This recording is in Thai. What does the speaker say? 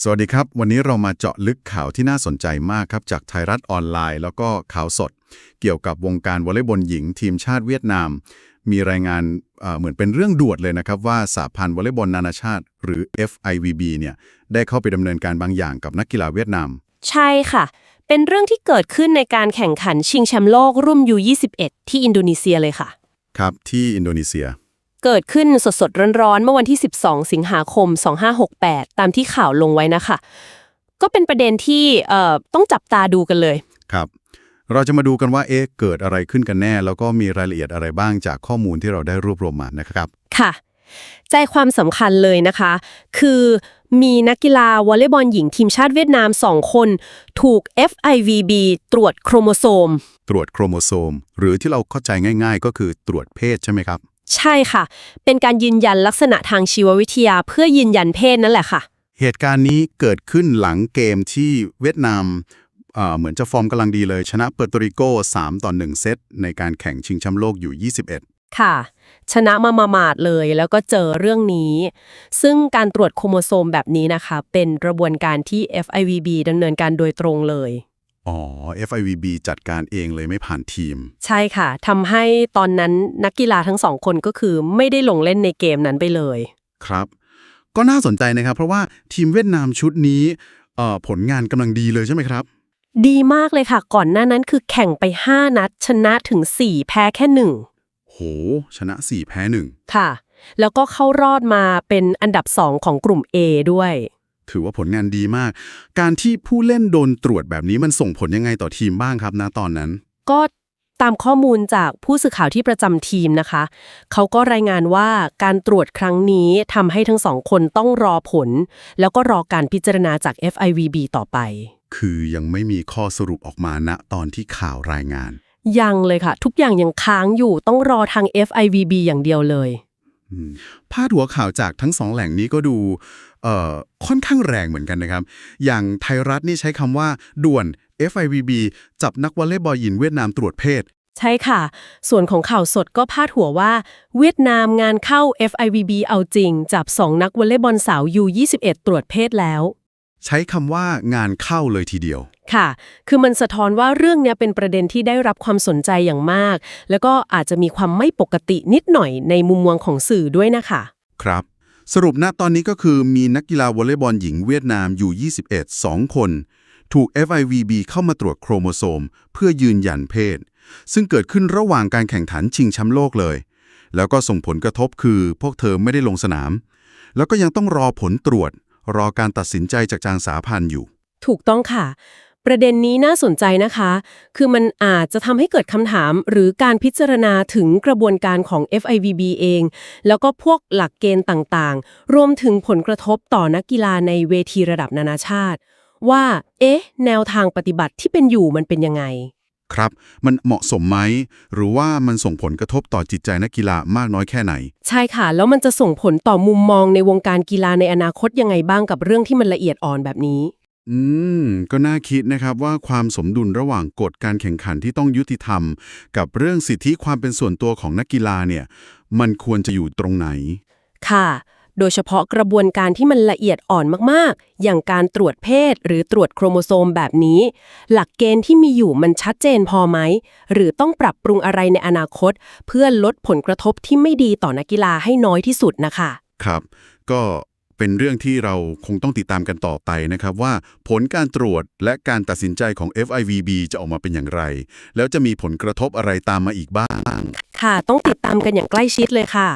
สวัสดีครับ วันนี้เรามาเจาะลึกข่าวที่น่าสนใจมากครับจากไทยรัฐออนไลน์ แล้วก็ข่าวสด เกี่ยวกับวงการวอลเลย์บอลหญิงทีมชาติเวียดนาม มีรายงานเอ่อเหมือนเป็นเรื่องด่วนเลยนะครับ ว่าสหพันธ์วอลเลย์บอลนานาชาติ หรือ FIVB เนี่ยได้เข้าไปดำเนินการบางอย่างกับนักกีฬาเวียดนาม ใช่ค่ะ เป็นเรื่องที่เกิดขึ้นในการแข่งขันชิงแชมป์โลกรุ่น U21 ที่อินโดนีเซียเลยค่ะ ครับที่อินโดนีเซีย เกิดขึ้นสดๆร้อนๆเมื่อวันที่ 12 สิงหาคม 2568 ตามที่ข่าวลงไว้นะคะ ก็เป็นประเด็นที่เอ่อต้องจับตาดูกันเลยครับ เราจะมาดูกันว่าเอ๊ะเกิดอะไรขึ้นกันแน่ แล้วก็มีรายละเอียดอะไรบ้างจากข้อมูลที่เราได้รวบรวมมานะครับ ค่ะ ใจความสำคัญเลยนะคะ คือมีนักกีฬาวอลเลย์บอลหญิงทีมชาติเวียดนาม2คน ถูก FIVB ตรวจโครโมโซม ตรวจโครโมโซม หรือที่เราเข้าใจง่าย ๆ ก็คือตรวจเพศใช่ไหมครับ ใช่ค่ะ เป็นการยืนยันลักษณะทางชีววิทยาเพื่อยืนยันเพศนั่นแหละค่ะ เหตุการณ์นี้เกิดขึ้นหลังเกมที่เวียดนามเอ่อเหมือนจะฟอร์มกำลังดีเลย ชนะเปอร์โตริโก3ต่อ1เซตในการแข่งชิงแชมป์โลกอยู่ 21 ค่ะ ชนะมามามาดเลยแล้วก็เจอเรื่องนี้ ซึ่งการตรวจโครโมโซมแบบนี้นะคะ เป็นกระบวนการที่ FIVB ดำเนินการโดยตรงเลย อ๋อ FIVB จัดการเองเลยไม่ผ่านทีม ใช่ค่ะทำให้ตอนนั้นนักกีฬาทั้งสองคนก็คือไม่ได้ลงเล่นในเกมนั้นไปเลย ครับ ก็น่าสนใจนะครับ เพราะว่าทีมเวียดนามชุดนี้เอ่อผลงานกำลังดีเลยใช่ไหมครับ ดีมากเลยค่ะ ก่อนหน้านั้นคือแข่งไป 5 นัด ชนะถึง 4 แพ้แค่หนึ่งโห ชนะ 4 แพ้1ค่ะ แล้วก็เข้ารอดมาเป็นอันดับ 2 ของกลุ่ม A ด้วย ถือว่าผลงานดีมาก การที่ผู้เล่นโดนตรวจแบบนี้มันส่งผลยังไงต่อทีมบ้างครับณตอนนั้น ก็ตามข้อมูลจากผู้สื่อข่าวที่ประจำทีมนะคะ เขาก็รายงานว่าการตรวจครั้งนี้ทำให้ทั้งสองคนต้องรอผล แล้วก็รอการพิจารณาจาก FIVB ต่อไป คือยังไม่มีข้อสรุปออกมาณตอนที่ข่าวรายงาน ยังเลยค่ะ ทุกอย่างยังค้างอยู่ต้องรอทาง FIVB อย่างเดียวเลยอืม พาดหัวข่าวจากทั้งสองแหล่งนี้ก็ดูเอ่อค่อนข้างแรงเหมือนกันนะครับ อย่างไทยรัฐนี่ใช้คำว่า ด่วน FIVB จับนักวอลเลย์บอลหญิงเวียดนามตรวจเพศ ใช่ค่ะ ส่วนของข่าวสดก็พาดหัวว่า เวียดนามงานเข้า FIVB เอาจริง จับ2นักวอลเลย์บอลสาว U21 ตรวจเพศแล้ว ใช้คำว่างานเข้าเลยทีเดียว ค่ะ คือมันสะท้อนว่าเรื่องเนี้ยเป็นประเด็นที่ได้รับความสนใจอย่างมาก แล้วก็อาจจะมีความไม่ปกตินิดหน่อยในมุมมองของสื่อด้วยนะคะ ครับ สรุปณตอนนี้ก็คือมีนักกีฬาวอลเลย์บอลหญิงเวียดนามอยู่ 21 2 คน ถูก FIVB เข้ามาตรวจโครโมโซม เพื่อยืนยันเพศ ซึ่งเกิดขึ้นระหว่างการแข่งขันชิงแชมป์โลกเลย แล้วก็ส่งผลกระทบคือพวกเธอไม่ได้ลงสนาม แล้วก็ยังต้องรอผลตรวจ รอการตัดสินใจจากจางสาพันธ์อยู่ ถูกต้องค่ะ ประเด็นนี้น่าสนใจนะคะ คือมันอาจจะทำให้เกิดคำถามหรือการพิจารณาถึงกระบวนการของ FIVB เอง แล้วก็พวกหลักเกณฑ์ต่างๆ รวมถึงผลกระทบต่อนักกีฬาในเวทีระดับนานาชาติ ว่า เอ๊ะ แนวทางปฏิบัติที่เป็นอยู่มันเป็นยังไง ครับ มันเหมาะสมไหม หรือว่ามันส่งผลกระทบต่อจิตใจนักกีฬามากน้อยแค่ไหน ใช่ค่ะ แล้วมันจะส่งผลต่อมุมมองในวงการกีฬาในอนาคตยังไงบ้างกับเรื่องที่มันละเอียดอ่อนแบบนี้ อืม ก็น่าคิดนะครับว่าความสมดุลระหว่างกฎการแข่งขันที่ต้องยุติธรรม กับเรื่องสิทธิความเป็นส่วนตัวของนักกีฬาเนี่ย มันควรจะอยู่ตรงไหน ค่ะ โดยเฉพาะกระบวนการที่มันละเอียดอ่อนมากๆ อย่างการตรวจเพศหรือตรวจโครโมโซมแบบนี้ หลักเกณฑ์ที่มีอยู่มันชัดเจนพอไหม หรือต้องปรับปรุงอะไรในอนาคต เพื่อลดผลกระทบที่ไม่ดีต่อนักกีฬาให้น้อยที่สุดนะคะ ครับ ก็เป็นเรื่องที่เราคงต้องติดตามกันต่อไปนะครับว่าผลการตรวจและการตัดสินใจของ FIVB จะออกมาเป็นอย่างไร แล้วจะมีผลกระทบอะไรตามมาอีกบ้าง ค่ะ ต้องติดตามกันอย่างใกล้ชิดเลยค่ะ